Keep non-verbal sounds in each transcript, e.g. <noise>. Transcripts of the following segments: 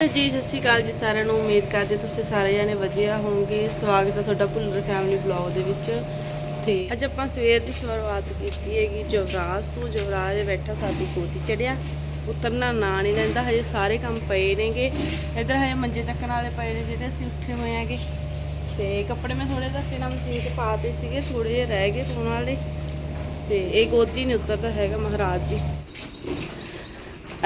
ਜੀ, ਸਤਿ ਸ਼੍ਰੀ ਅਕਾਲ ਜੀ ਸਾਰਿਆਂ ਨੂੰ। ਉਮੀਦ ਕਰਦੇ ਤੁਸੀਂ ਸਾਰੇ ਜਾਣੇ ਵਧੀਆ ਹੋਵੋਗੇ। ਸਵਾਗਤ ਹੈ ਤੁਹਾਡਾ ਭੁੱਲਰ ਫੈਮਿਲੀ ਬਲੌਗ ਦੇ ਵਿੱਚ। ਤੇ ਅੱਜ ਆਪਾਂ ਸਵੇਰ ਦੀ ਸ਼ੁਰੂਆਤ ਕੀਤੀ ਹੈਗੀ ਜਵਰਾਜ ਤੋਂ। ਜਵਰਾਜ ਬੈਠਾ ਸਾਡੀ ਕੋਠੀ ਚੜਿਆ ਉਤਰਨਾ ਨਾਂ ਨਹੀਂ ਲੈਂਦਾ। ਹਜੇ ਸਾਰੇ ਕੰਮ ਪਏ ਨੇਗੇ। ਇਧਰ ਹਜੇ ਮੰਜੇ ਚੱਕਣ ਵਾਲੇ ਪਏ ਨੇ ਜਿਹੜੇ ਅਸੀਂ ਉੱਠੇ ਹੋਏ ਆਂਗੇ ਤੇ ਕੱਪੜੇ ਮੈਂ ਥੋੜੇ ਜਿਹਾ ਫਿਲਮ ਮਸ਼ੀਨ 'ਚ ਪਾਤੇ ਸੀਗੇ। ਥੋੜੇ ਜਿਹੇ ਰਹਿ ਗਏ ਧੋਣ ਵਾਲੇ। ਤੇ ਇਹ ਗੋਦੀ ਨਹੀਂ ਉਤਰਦਾ ਹੈਗਾ ਮਹਾਰਾਜ ਜੀ।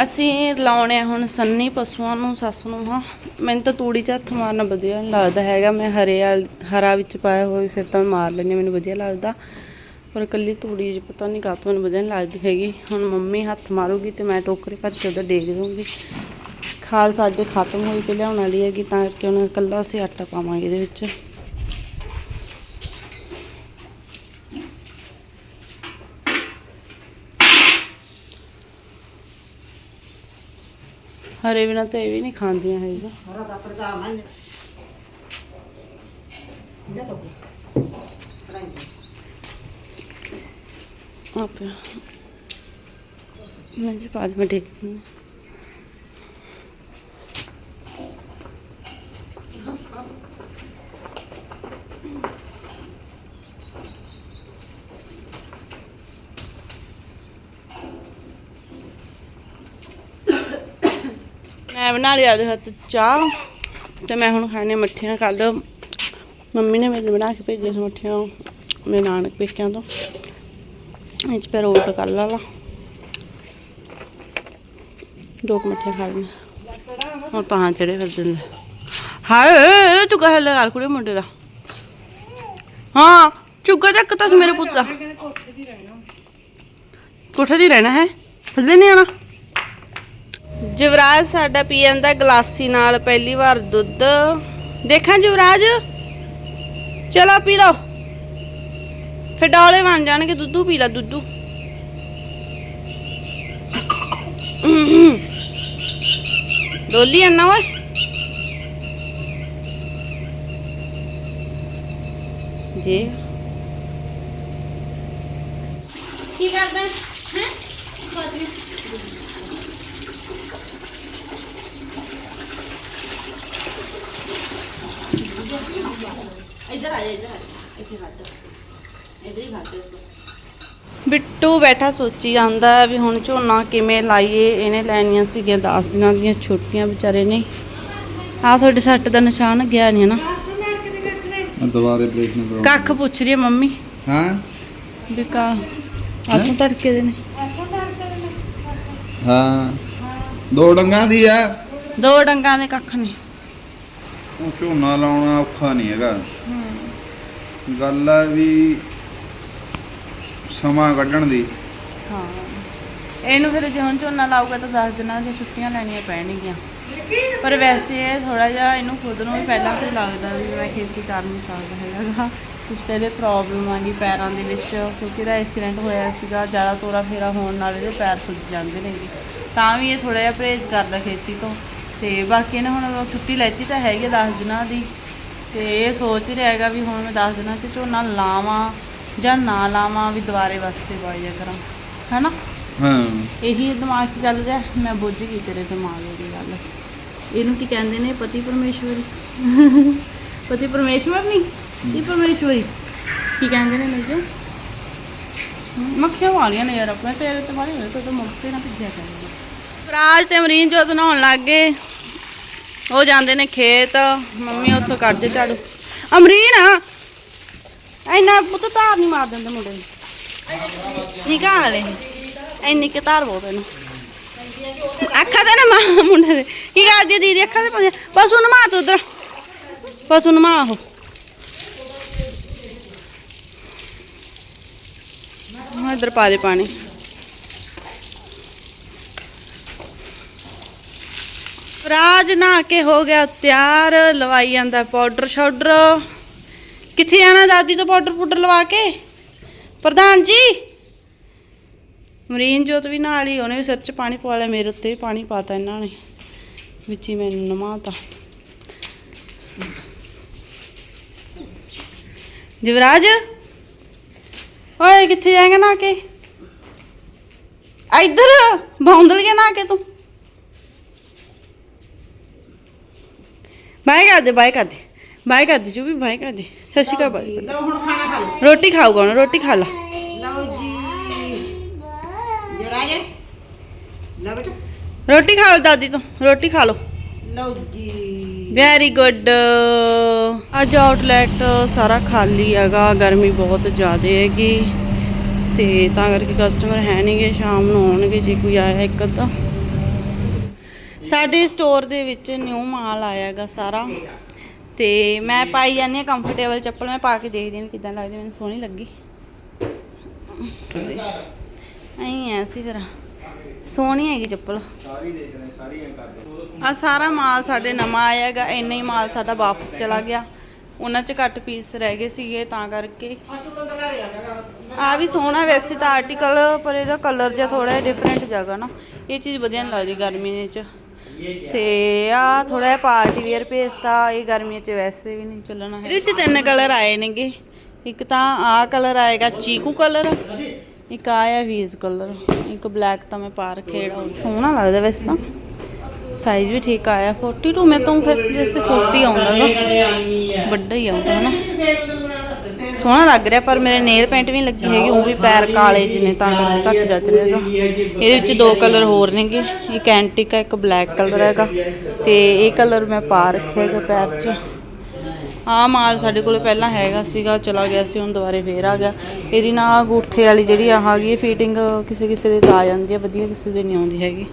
ਅਸੀਂ ਲਾਉਣੇ ਆ ਹੁਣ ਸੰਨੀ ਪਸ਼ੂਆਂ ਨੂੰ ਸੱਸ ਨੂੰ ਹਾਂ। ਮੈਨੂੰ ਤਾਂ ਤੂੜੀ 'ਚ ਹੱਥ ਮਾਰਨਾ ਵਧੀਆ ਨਹੀਂ ਲੱਗਦਾ ਹੈਗਾ। ਮੈਂ ਹਰੇ ਵਾਲ ਹਰਾ ਵਿੱਚ ਪਾਇਆ ਹੋਇਆ ਫਿਰ ਤਾਂ ਮਾਰ ਲੈਂਦੀ ਹਾਂ, ਮੈਨੂੰ ਵਧੀਆ ਲੱਗਦਾ। ਪਰ ਕੱਲੀ ਤੂੜੀ 'ਚ ਪਤਾ ਨਹੀਂ ਕਾਹਤੋਂ ਮੈਨੂੰ ਵਧੀਆ ਨਹੀਂ ਲੱਗਦੀ ਹੈਗੀ। ਹੁਣ ਮੰਮੀ ਹੱਥ ਮਾਰੂਗੀ ਤੇ ਮੈਂ ਟੋਕਰੇ ਭਰ ਕੇ ਉਹਦਾ ਡੇਗ ਦੂੰਗੀ ਖਾਲ ਸਾਡੇ ਖਤਮ ਹੋਈ ਪਈ ਲਿਆਉਣ ਵਾਲੀ ਹੈਗੀ ਤਾਂ ਕਿ ਉਹਨਾਂ ਕੱਲਾ ਅਸੀਂ ਆਟਾ ਪਾਵਾਂਗੇ ਇਹਦੇ ਵਿੱਚ। ਹਰੇ ਬਿਨਾਂ ਤਾਂ ਇਹ ਵੀ ਨਹੀਂ ਖਾਂਦੀਆਂ ਹੈਗੀਆਂ। ਹਰਾ ਦਾ ਪ੍ਰਧਾਨ ਹੈ ਆਪੇ ਮੈਂ ਜੀ ਪਾਲ ਮੈਂ ਠੀਕ ਮੈਂ ਬਣਾ ਲਿਆ ਉਹਦੇ ਹੱਥ ਚਾਹ ਤੇ ਮੈਂ ਹੁਣ ਖਾਣੇ ਮੱਠੀਆਂ ਕੱਲ ਮੰਮੀ ਨੇ ਮੈਨੂੰ ਬਣਾ ਕੇ ਭੇਜੀਆਂ ਸੀ ਮੱਠੀਆਂ ਮੇਰੇ ਨਾਨਕ ਪੇਕਿਆਂ ਤੋਂ। ਇਹ ਚ ਪਰ ਕਰ ਲਾ ਲਾ। ਦੋ ਮੱਠੀਆਂ ਖਾ ਲੈਣੇ ਹੁਣ ਤਾਂ ਚੜੇ ਫਿਰ ਦਿਨ ਹਾਏ, ਤੂੰ ਕਹੇ ਲਗਾ ਕੁੜੇ ਮੁੰਡੇ ਦਾ। ਹਾਂ, ਚੁੱਗਾ ਚੱਕ ਤਾ ਮੇਰੇ ਪੁੱਤ ਦਾ। ਕੋਠੇ ਦੀ ਰਹਿਣਾ। ਹੈ ਥੱਲੇ ਨਹੀਂ ਆਣਾ ਜਵਰਾਜ, ਸਾਡਾ ਪੀ ਜਾਂਦਾ ਗਲਾਸੀ ਨਾਲ ਪਹਿਲੀ ਵਾਰ ਦੁੱਧ। ਦੇਖਾਂ ਜਵਰਾਜ। ਚਲੋ ਪੀ ਲਓ। ਫਿਰ ਡੌਲੇ ਬਣ ਜਾਣਗੇ, ਦੁੱਧੂ ਪੀ ਲੈ, ਦੁੱਧੂ। ਡੋਲੀ ਅੰਨਾ ਓਏ। ਜੀ। ਕੀ ਕਰਦਾ? ਹੈ? ਇੱਧਰ ਆ ਜਾ ਇੱਧਰ ਆ ਜਾ। ਇੱਥੇ ਖੜ ਇੱਧਰ ਹੀ ਖੜ ਬਿੱਟੂ ਬੈਠਾ ਸੋਚੀ ਜਾਂਦਾ ਵੀ ਹੁਣ ਝੋਨਾ ਕਿਵੇਂ ਲਾਈਏ ਇਹਨੇ ਲੈਣੀਆਂ ਸੀਗੀਆਂ 10 ਦਿਨਾਂ ਦੀਆਂ ਛੁੱਟੀਆਂ ਵਿਚਾਰੇ ਨੇ। ਆ ਤੁਹਾਡੇ ਸੱਟ ਦਾ ਨਿਸ਼ਾਨ ਗਿਆ ਨਹੀਂ ਨਾ ਮੈਂ ਦੁਬਾਰੇ ਆਪਰੇਸ਼ਨ ਕਰਾਉਂ ਕੱਖ ਪੁੱਛ ਰਹੀ ਹੈ ਮੰਮੀ? ਹਾਂ? ਵੀ ਕਾ ਆਥੋਂ ਤੜਕੇ ਦੇ ਨੇ। ਹਾਂ। ਦੋ ਡੰਗਾਂ ਦੀ ਆ। ਦੋ ਡੰਗਾਂ ਦੇ ਕੱਖ ਨੇ। ਉਹ ਝੋਨਾ ਲਾਉਣਾ ਔਖਾ ਨਹੀਂ ਹੈਗਾ। ਗੱਲ ਹੈ ਵੀ ਸਮਾਂ ਕੱਢਣ ਦੀ। ਹਾਂ। ਇਹਨੂੰ ਫਿਰ ਜੇ ਹੁਣ ਝੋਨਾ ਲਾਊਗਾ ਤਾਂ 10 ਦਿਨਾਂ ਦੀਆਂ ਛੁੱਟੀਆਂ ਲੈਣੀਆਂ ਪੈਣਗੀਆਂ। ਪਰ ਵੈਸੇ ਇਹ ਥੋੜਾ ਜਿਹਾ ਇਹਨੂੰ ਖੁਦ ਨੂੰ ਵੀ ਪਹਿਲਾਂ ਤੋਂ ਲੱਗਦਾ ਵੀ ਮੈਂ ਖੇਤੀ ਕਰ ਨਹੀਂ ਸਕਦਾ ਹੈਗਾ। ਕੁਝ ਤਾਂ ਇਹਦੇ ਪ੍ਰੋਬਲਮ ਆ ਗਈ ਪੈਰਾਂ ਦੇ ਵਿੱਚ, ਕਿਉਂਕਿ ਇਹਦਾ ਐਕਸੀਡੈਂਟ ਹੋਇਆ ਸੀਗਾ, ਜ਼ਿਆਦਾ ਤੋਰਾ ਫੇਰਾ ਹੋਣ ਨਾਲ ਇਹਦੇ ਪੈਰ ਸੁੱਜ ਜਾਂਦੇ ਨੇ ਜੀ। ਤਾਂ ਵੀ ਇਹ ਥੋੜਾ ਜਿਹਾ ਪਰਹੇਜ਼ ਕਰਦਾ ਖੇਤੀ ਤੋਂ। ਤੇ ਬਾਕੀ ਇਹਨੇ ਹੁਣ ਛੁੱਟੀ ਲੈਤੀ ਤਾਂ ਹੈਗੀ 10 ਦਿਨਾਂ ਦੀ। ਤੇ ਇਹ ਸੋਚ ਰਿਹਾ ਹੈਗਾ ਵੀ ਹੁਣ ਮੈਂ 10 ਦਿਨਾਂ 'ਚ ਝੋਨਾ ਲਾਵਾਂ ਜਾਂ ਨਾ ਲਾਵਾਂ ਵੀ ਦੁਬਾਰੇ ਵਾਸਤੇ ਬਾਈਆ ਕਰਾਂ। ਹੈਨਾ? ਹਾਂ। ਇਹੀ ਦਿਮਾਗ 'ਚ ਚੱਲ ਰਿਹਾ ਮੈਂ ਬੁੱਝ ਗਈ ਤੇਰੇ ਦਿਮਾਗ ਦੀ ਗੱਲ। ਇਹਨੂੰ ਕੀ ਕਹਿੰਦੇ ਨੇ ਪਤੀ ਪਰਮੇਸ਼ਵਰੀ? <laughs> ਪਤੀ ਪਰਮੇਸ਼ਵਰ ਨਹੀਂ ਇਹ ਪਰਮੇਸ਼ਵਰੀ? ਕੀ ਕਹਿੰਦੇ ਨੇ ਨਿਰਜੋ ਮੱਖੀਆਂ ਵਾਲੀਆਂ ਨੇ ਯਾਰ ਆਪਣੇ ਤੇਰੇ ਤੇ ਵਾਲੀ ਹੋਏ ਤਾਂ ਮੁਕਤੇ ਨਾ ਭਿੱਜਿਆ ਕਰੇ ਰਾਜ ਤੇ ਅਮਰੀਨ ਜੋਤ ਨਹਾਉਣ ਲੱਗ ਗਏ। ਉਹ ਜਾਂਦੇ ਨੇ ਖੇਤ, ਮੰਮੀ ਉੱਥੋਂ ਕੱਢਦੇ ਝਾੜੂ। ਅਮਰੀਨ! ਇੰਨਾ ਪੁੱਤ ਧਾਰ ਨਹੀਂ ਮਾਰ ਦਿੰਦੇ ਮੁੰਡੇ ਨੂੰ। ਨਿਕਾਲੇ ਇੰਨੀ ਕਿ ਧਾਰ ਬਹੁਤ ਇਹਨੂੰ। ਅੱਖਾਂ ਤੇ ਨਾ ਮਾਂ ਮੁੰਡੇ ਦੇ। ਕੀ ਕਰਦੀ ਦੀਦੀ, ਅੱਖਾਂ ਤੇ ਪਾਉਂਦੀ ਆ? ਪਸ਼ੂ ਨਮਾ ਤੂੰ ਉਧਰ। ਪਸ਼ੂ ਨਮਾ ਉਹ। ਮੈਂ ਇਧਰ ਪਾ ਦੇ ਪਾਣੀ। ਰਾਜ ਨਹਾ ਕੇ ਹੋ ਗਿਆ ਤਿਆਰ, ਲਵਾਈ ਜਾਂਦਾ ਪਾਊਡਰ ਸ਼ਾਊਡਰ ਕਿੱਥੇ ਜਾਣਾ ਦਾਦੀ ਤੋਂ ਪਾਊਡਰ ਪੂਡਰ ਲਵਾ ਕੇ? ਪ੍ਰਧਾਨ ਜੀ? ਮਰੀਨ ਜੋਤ ਵੀ ਨਾਲ ਹੀ, ਉਹਨੇ ਵੀ ਸਿਰ 'ਚ ਪਾਣੀ ਪਵਾ ਲਿਆ, ਮੇਰੇ ਉੱਤੇ ਵੀ ਪਾਣੀ ਪਾਤਾ ਇਹਨਾਂ ਨੇ। ਵਿੱਚ ਹੀ ਮੈਨੂੰ ਨਮਾਤਾ। ਜਵਰਾਜ? ਓਏ, ਕਿੱਥੇ ਜਾਏਗਾ ਨਾ ਕੇ? ਇੱਧਰ, ਬੌਂਦਲ ਗਿਆ ਨਾ ਕੇ ਤੂੰ? ਬਾਏ ਕਰ ਦੇ ਬਾਏ ਕਰ ਦੇ। ਬਾਏ ਕਰ ਦੇ ਚੁਬੀ ਬਾਏ ਕਰ ਦੇ। ਸਤਿ ਸ਼੍ਰੀ ਅਕਾਲ ਬਾਏ। ਲਓ ਹੁਣ ਖਾਣਾ ਖਾ ਲਓ। ਰੋਟੀ ਖਾਊਗਾ ਹੁਣ ਰੋਟੀ ਖਾ ਲਾ। ਲਓ ਜੀ। ਜਰਾ ਜੇ ਲਓ ਬੇਟਾ। ਰੋਟੀ ਖਾ ਲਓ ਦਾਦੀ ਤੋਂ ਰੋਟੀ ਖਾ ਲਓ। ਲਓ ਜੀ। ਵੈਰੀ ਗੁੱਡ ਅੱਜ ਆਊਟਲੈਟ ਸਾਰਾ ਖਾਲੀ ਹੈਗਾ ਗਰਮੀ ਬਹੁਤ ਜ਼ਿਆਦਾ ਹੈਗੀ। ਤੇ ਤਾਂ ਕਰਕੇ ਕਸਟਮਰ ਹੈ ਨਹੀਂਗੇ ਸ਼ਾਮ ਨੂੰ ਆਉਣਗੇ ਜੇ ਕੋਈ ਆਇਆ ਇੱਕ ਅੱਧਾ। ਸਾਡੇ ਸਟੋਰ ਦੇ ਵਿੱਚ ਨਿਊ ਮਾਲ ਆਇਆ ਹੈਗਾ ਸਾਰਾ। ਤੇ ਮੈਂ ਪਾਈ ਜਾਂਦੀ ਹਾਂ ਕੰਫਰਟੇਬਲ ਚੱਪਲ ਮੈਂ ਪਾ ਕੇ ਦੇਖਦੀ ਹਾਂ ਵੀ ਕਿਦਾਂ ਲੱਗਦੀ ਮੈਨੂੰ ਸੋਹਣੀ ਲੱਗੀ। ਐਂ ਐ ਸੀ ਫਿਰ। ਸੋਹਣੀ ਹੈਗੀ ਚੱਪਲ। ਆ ਸਾਰਾ ਮਾਲ ਸਾਡੇ ਨਵਾਂ ਆਇਆ ਹੈਗਾ ਇੰਨਾ ਹੀ ਮਾਲ ਸਾਡਾ ਵਾਪਸ ਚਲਾ ਗਿਆ। ਉਹਨਾਂ 'ਚ ਘੱਟ ਪੀਸ ਰਹਿ ਗਏ ਸੀਗੇ ਤਾਂ ਕਰਕੇ। ਆ ਵੀ ਸੋਹਣਾ ਵੈਸੇ ਤਾਂ ਆਰਟੀਕਲ ਪਰ ਇਹਦਾ ਕਲਰ ਜਿਹਾ ਥੋੜਾ ਜਿਹਾ ਡਿਫਰੈਂਟ ਜਗਾ ਨਾ। ਇਹ ਚੀਜ਼ ਵਧੀਆ ਨਹੀਂ ਲੱਗਦੀ ਗਰਮੀ ਦੇ ਵਿੱਚ। ਤੇ ਆ ਥੋੜਾ ਜਿਹਾ ਪਾਰਟੀ ਵੇਅਰ ਭੇਜਤਾ ਇਹ ਗਰਮੀਆਂ 'ਚ ਵੈਸੇ ਵੀ ਨਹੀਂ ਚੱਲਣਾ ਹੈ ਇਹਦੇ ਵਿੱਚ ਤਿੰਨ ਕਲਰ ਆਏ ਨੇਗੇ। ਇੱਕ ਤਾਂ ਆ ਕਲਰ ਆਏਗਾ ਚੀਕੂ ਕਲਰ ਇੱਕ ਆਇਆ ਵੀਜ਼ ਕਲਰ ਇੱਕ ਬਲੈਕ ਤਾਂ ਮੈਂ ਪਾ ਰੱਖਿਆ ਜਿਹੜਾ ਸੋਹਣਾ ਲੱਗਦਾ ਵੈਸੇ ਤਾਂ। ਸਾਈਜ਼ ਵੀ ਠੀਕ ਆਇਆ। 42 ਮੈਂ ਤਾਂ ਫਿਰ ਵੈਸੇ 40 ਆਉਂਦਾ ਗਾ। ਵੱਡਾ ਹੀ ਆਉਂਦਾ ਹਨਾ। ਸੋਹਣਾ ਲੱਗ ਰਿਹਾ ਪਰ ਮੇਰੇ ਨੇਲ ਪੈਂਟ ਵੀ ਨਹੀਂ ਲੱਗੀ ਹੈਗੀ ਉਹ ਵੀ ਪੈਰ ਕਾਲੇ ਜਿਹੇ ਨੇ ਤਾਂ ਕਰਕੇ ਘੱਟ ਜੱਜ ਰਿਹਾਗਾ ਇਹਦੇ। ਵਿੱਚ ਦੋ ਕਲਰ ਹੋਰ ਨੇਗੇ ਇੱਕ ਐਂਟਿਕ ਹੈ ਇੱਕ ਬਲੈਕ ਕਲਰ ਹੈਗਾ। ਤੇ ਇਹ ਕਲਰ ਮੈਂ ਪਾ ਰੱਖਿਆ ਹੈਗਾ ਪੈਰ 'ਚ। ਆਹ ਮਾਲ ਸਾਡੇ ਕੋਲ ਪਹਿਲਾਂ ਹੈਗਾ ਸੀਗਾ ਚਲਾ ਗਿਆ ਸੀ ਹੁਣ ਦੁਬਾਰੇ ਫੇਰ ਆ ਗਿਆ। ਇਹਦੀ ਨਾ ਅੰਗੂਠੇ ਵਾਲੀ ਜਿਹੜੀ ਆ ਹੈਗੀ ਫਿਟਿੰਗ ਕਿਸੇ ਕਿਸੇ ਦੇ ਤਾਂ ਆ ਜਾਂਦੀ ਹੈ ਵਧੀਆ ਕਿਸੇ ਦੇ ਨਹੀਂ ਆਉਂਦੀ ਹੈਗੀ।